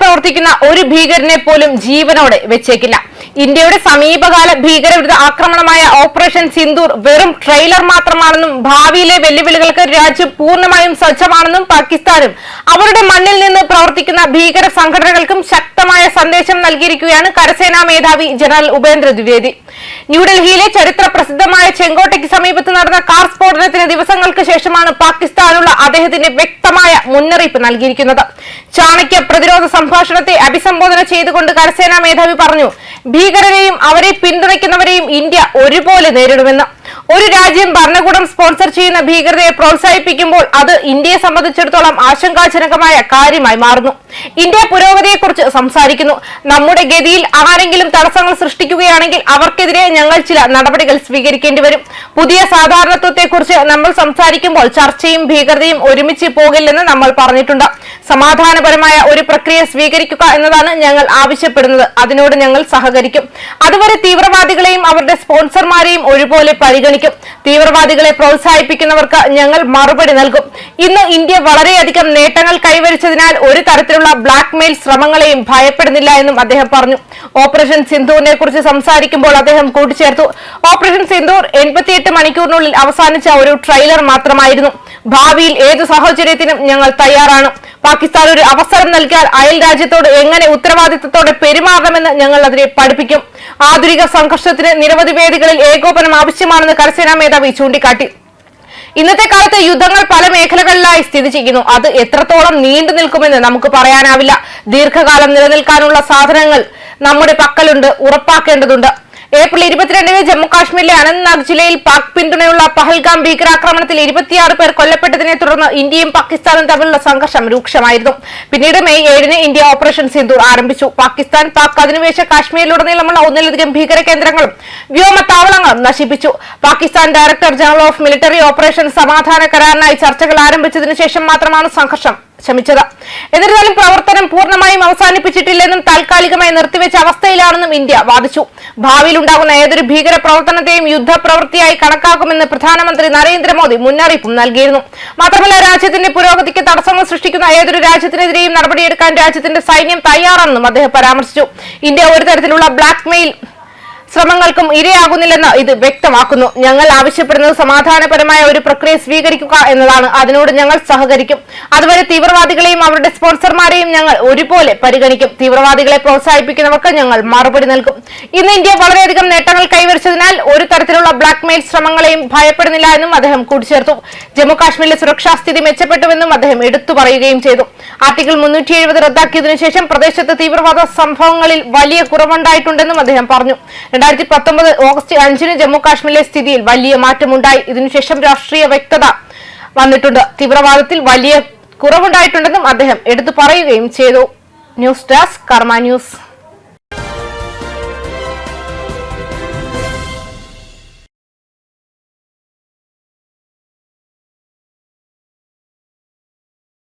പ്രവർത്തിക്കുന്ന ഒരു ഭീകരനെ പോലും ജീവനോടെ വെച്ചേക്കില്ല. ഇന്ത്യയുടെ സമീപകാല ഭീകരവിരുദ്ധ ആക്രമണമായ ഓപ്പറേഷൻ സിന്ദൂർ വെറും ട്രെയിലർ മാത്രമാണെന്നും ഭാവിയിലെ വെല്ലുവിളികൾക്ക് രാജ്യം പൂർണമായും സജ്ജമാണെന്നും പാകിസ്ഥാനും അവരുടെ മണ്ണിൽ നിന്ന് പ്രവർത്തിക്കുന്ന ഭീകര സംഘടനകൾക്കും ശക്തമായ സന്ദേശം നൽകിയിരിക്കുകയാണ് കരസേനാ മേധാവി ജനറൽ ഉപേന്ദ്ര ദ്വിവേദി. ന്യൂഡൽഹിയിലെ ചരിത്ര പ്രസിദ്ധമായ ചെങ്കോട്ടയ്ക്ക് സമീപത്ത് നടന്ന കാർ സ്ഫോടനത്തിന് ദിവസങ്ങൾക്ക് ശേഷമാണ് പാകിസ്ഥാനുള്ള അദ്ദേഹത്തിന്റെ വ്യക്തമായ മുന്നറിയിപ്പ് നൽകിയിരിക്കുന്നത്. ചാണക്യ പ്രതിരോധ സംഭാഷണത്തെ അഭിസംബോധന ചെയ്തുകൊണ്ട് കരസേനാ മേധാവി പറഞ്ഞു ഭീകരരെയും അവരെ പിന്തുണയ്ക്കുന്നവരെയും ഇന്ത്യ ഒരുപോലെ നേരിടുമെന്ന് ഒരു രാജ്യം ഭരണകൂടം സ്പോൺസർ ചെയ്യുന്ന ഭീകരതയെ പ്രോത്സാഹിപ്പിക്കുമ്പോൾ അത് ഇന്ത്യയെ സംബന്ധിച്ചിടത്തോളം ആശങ്കാജനകമായ കാര്യമായി മാറുന്നു. ഇന്ത്യ പുരോഗതിയെക്കുറിച്ച് സംസാരിക്കുന്നു. നമ്മുടെ ഗതിയിൽ ആരെങ്കിലും തടസ്സങ്ങൾ സൃഷ്ടിക്കുകയാണെങ്കിൽ അവർക്കെതിരെ ഞങ്ങൾ ചില നടപടികൾ സ്വീകരിക്കേണ്ടി വരും. പുതിയ സാധാരണത്വത്തെക്കുറിച്ച് നമ്മൾ സംസാരിക്കുമ്പോൾ ചർച്ചയും ഭീകരതയും ഒരുമിച്ച് പോകില്ലെന്ന് നമ്മൾ പറഞ്ഞിട്ടുണ്ട്. സമാധാനപരമായ ഒരു പ്രക്രിയ സ്വീകരിക്കുക എന്നതാണ് ഞങ്ങൾ ആവശ്യപ്പെടുന്നത്. അതിനോട് ഞങ്ങൾ സഹകരിക്കും. അതുവരെ തീവ്രവാദികളെയും അവരുടെ സ്പോൺസർമാരെയും ഒരുപോലെ പരിഗണിക്കും. തീവ്രവാദികളെ പ്രോത്സാഹിപ്പിക്കുന്നവർക്ക് ഞങ്ങൾ മറുപടി നൽകും. ഇന്ന് ഇന്ത്യ വളരെയധികം നേട്ടങ്ങൾ കൈവരിച്ചതിനാൽ ഒരു തരത്തിലുള്ള ബ്ലാക്ക് മെയിൽ ശ്രമങ്ങളെയും ഭയപ്പെടുന്നില്ല എന്നും അദ്ദേഹം പറഞ്ഞു. ഓപ്പറേഷൻ സിന്ധുവിനെ കുറിച്ച് സംസാരിക്കുമ്പോൾ അദ്ദേഹം കൂട്ടിച്ചേർത്തു. ഓപ്പറേഷൻ സിന്ധൂർ എൺപത്തിയെട്ട് മണിക്കൂറിനുള്ളിൽ അവസാനിച്ച ഒരു ട്രെയിലർ മാത്രമായിരുന്നു. ഭാവിയിൽ ഏത് സാഹചര്യത്തിനും ഞങ്ങൾ തയ്യാറാണ്. പാകിസ്ഥാൻ ഒരു അവസരം നൽകിയാൽ അയൽ രാജ്യത്തോട് എങ്ങനെ ഉത്തരവാദിത്തത്തോടെ പെരുമാറണമെന്ന് ഞങ്ങൾ അതിനെ പഠിപ്പിക്കും. ആധുനിക സംഘർഷത്തിന് നിരവധി വേദികളിൽ ഏകോപനം ആവശ്യമാണെന്ന് കരസേനാ മേധാവി ചൂണ്ടിക്കാട്ടി. ഇന്നത്തെ കാലത്ത് യുദ്ധങ്ങൾ പല മേഖലകളിലായി സ്ഥിതി ചെയ്യുന്നു. അത് എത്രത്തോളം നീണ്ടു നിൽക്കുമെന്ന് നമുക്ക് പറയാനാവില്ല. ദീർഘകാലം നിലനിൽക്കാനുള്ള സാധനങ്ങൾ നമ്മുടെ പക്കലുണ്ട് ഉറപ്പാക്കേണ്ടതുണ്ട്. ഏപ്രിൽ ഇരുപത്തിരണ്ടിന് ജമ്മു കാശ്മീരിലെ അനന്ത്നാഗ് ജില്ലയിൽ പാക് പിന്തുണയുള്ള പഹൽഗാം ഭീകരാക്രമണത്തിൽ ഇരുപത്തിയാറ് പേർ കൊല്ലപ്പെട്ടതിനെ തുടർന്ന് ഇന്ത്യയും പാകിസ്ഥാനും തമ്മിലുള്ള സംഘർഷം രൂക്ഷമായിരുന്നു. പിന്നീട് മെയ് ഏഴിന് ഇന്ത്യ ഓപ്പറേഷൻ സിന്ദൂർ ആരംഭിച്ചു. പാകിസ്ഥാൻ പാക് അധിനിവേശ കാശ്മീരിലുടനീളമുള്ള ഒന്നിലധികം ഭീകര കേന്ദ്രങ്ങളും വ്യോമത്താവളങ്ങളും നശിപ്പിച്ചു. Pakistan director general of military operation സമാധാന കരാറിനായി ചർച്ചകൾ ആരംഭിച്ചതിനു ശേഷം മാത്രമാണ് സംഘർഷം ശമിച്ചത് എന്നിരുന്നാലും പ്രവർത്തനം പൂർണമായും അവസാനിപ്പിച്ചിട്ടില്ലെന്നും താൽക്കാലികമായി നിർത്തിവെച്ച അവസ്ഥയിലാണെന്നും ഇന്ത്യ വാദിച്ചു. ഭാവിയിൽ ഉണ്ടാകുന്ന ഏതൊരു ഭീകര പ്രവർത്തനത്തെയും യുദ്ധപ്രവൃത്തിയായി കണക്കാക്കുമെന്ന് പ്രധാനമന്ത്രി നരേന്ദ്രമോദി മുന്നറിയിപ്പും നൽകിയിരുന്നു. മാത്രമല്ല രാജ്യത്തിന്റെ പുരോഗതിക്ക് തടസ്സങ്ങൾ സൃഷ്ടിക്കുന്ന ഏതൊരു രാജ്യത്തിനെതിരെയും നടപടിയെടുക്കാൻ രാജ്യത്തിന്റെ സൈന്യം തയ്യാറാണെന്നും അദ്ദേഹം പരാമർശിച്ചു. ഇന്ത്യ ഒരു തരത്തിലുള്ള ബ്ലാക്ക് മെയിൽ ശ്രമങ്ങൾക്കും ഇരയാകുന്നില്ലെന്ന് ഇത് വ്യക്തമാക്കുന്നു. ഞങ്ങൾ ആവശ്യപ്പെടുന്നത് സമാധാനപരമായ ഒരു പ്രക്രിയ സ്വീകരിക്കുക എന്നതാണ്. അതിനോട് ഞങ്ങൾ സഹകരിക്കും. അതുവരെ തീവ്രവാദികളെയും അവരുടെ സ്പോൺസർമാരെയും ഞങ്ങൾ ഒരുപോലെ പരിഗണിക്കും. തീവ്രവാദികളെ പ്രോത്സാഹിപ്പിക്കുന്നവർക്ക് ഞങ്ങൾ മറുപടി നൽകും. ഇന്ന് ഇന്ത്യ വളരെയധികം നേട്ടങ്ങൾ കൈവരിച്ചതിനാൽ ഒരു തരത്തിലുള്ള ബ്ലാക്ക് മെയിൽ ശ്രമങ്ങളെയും ഭയപ്പെടുന്നില്ല എന്നും അദ്ദേഹം കൂട്ടിച്ചേർത്തു. ജമ്മു കാശ്മീരിലെ സുരക്ഷാ സ്ഥിതി മെച്ചപ്പെട്ടുവെന്നും അദ്ദേഹം എടുത്തു പറയുകയും ചെയ്തു. ആർട്ടിക്കിൾ മുന്നൂറ്റി എഴുപത് റദ്ദാക്കിയതിനു ശേഷം പ്രദേശത്ത് തീവ്രവാദ സംഭവങ്ങളിൽ വലിയ കുറവുണ്ടായിട്ടുണ്ടെന്നും അദ്ദേഹം പറഞ്ഞു. രണ്ടായിരത്തി പത്തൊമ്പത് ഓഗസ്റ്റ് അഞ്ചിന് ജമ്മു കാശ്മീരിലെ സ്ഥിതിയിൽ വലിയ മാറ്റമുണ്ടായി. ഇതിനുശേഷം രാഷ്ട്രീയ വ്യക്തത വന്നിട്ടുണ്ട്. തീവ്രവാദത്തിൽ വലിയ കുറവുണ്ടായിട്ടുണ്ടെന്നും അദ്ദേഹം എടുത്തു പറയുകയും ചെയ്തു. News desk Karma news.